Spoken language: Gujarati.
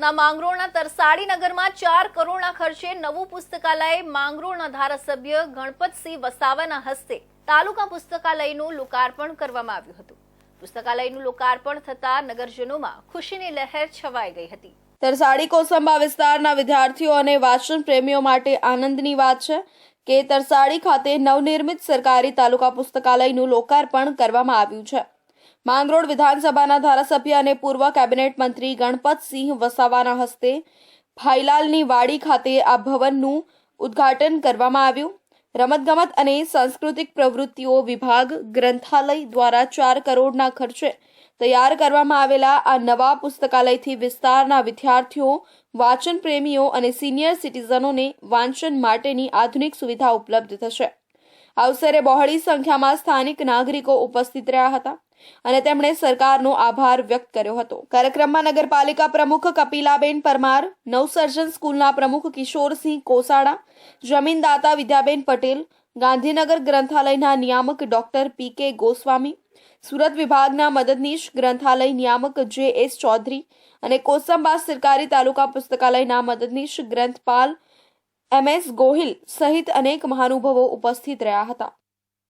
ના, માંગરોળના તરસાડી નગરમાં ચાર કરોડના ખર્ચે નવું પુસ્તકાલય માંગરોળના ધારાસભ્ય ગણપતસિંહ વસાવાના હસ્તે તાલુકા પુસ્તકાલયનું લોકાર્પણ કરવામાં આવ્યું હતું. પુસ્તકાલયનું લોકાર્પણ થતા નગરજનોમાં ખુશીની લહેર છવાઈ ગઈ હતી. તરસાડી કોસંબા વિસ્તારના વિદ્યાર્થીઓ અને વાંચન પ્રેમીઓ માટે આનંદની વાત છે કે તરસાડી ખાતે નવનિર્મિત સરકારી તાલુકા પુસ્તકાલયનું લોકાર્પણ કરવામાં આવ્યું છે. માંગરોળ વિધાનસભાના ધારાસભ્ય અને પૂર્વ કેબિનેટ મંત્રી ગણપતસિંહ વસાવાના હસ્તે ભાઈલાલની વાડી ખાતે આ ભવનનું ઉદ્ઘાટન કરવામાં આવ્યું. રમતગમત અને સાંસ્કૃતિક પ્રવૃત્તિઓ વિભાગ ગ્રંથાલય દ્વારા ચાર કરોડના ખર્ચે તૈયાર કરવામાં આવેલા આ નવા પુસ્તકાલયથી વિસ્તારના વિદ્યાર્થીઓ વાંચન પ્રેમીઓ અને સિનિયર સિટીઝનોને વાંચન માટેની આધુનિક સુવિધા ઉપલબ્ધ થશે. અવસરે બહોળી સંખ્યામાં સ્થાનિક નાગરિકો ઉપસ્થિત રહ્યા હતા અને તેમણે સરકારનો આભાર વ્યક્ત કર્યો હતો. કાર્યક્રમમાં નગરપાલિકા પ્રમુખ કપિલાબેન પરમાર, નવસર્જન સ્કૂલના પ્રમુખ કિશોરસિંહ કોસાડા, જમીનદાતા વિદ્યાબેન પટેલ, ગાંધીનગર ગ્રંથાલયના નિયામક ડોક્ટર પી કે ગોસ્વામી, સુરત વિભાગના મદદનીશ ગ્રંથાલય નિયામક જે એસ ચૌધરી અને કોસંબા સરકારી તાલુકા પુસ્તકાલયના મદદનીશ ગ્રંથપાલ એમ એસ ગોહિલ સહિત અનેક મહાનુભાવો ઉપસ્થિત રહ્યા હતા.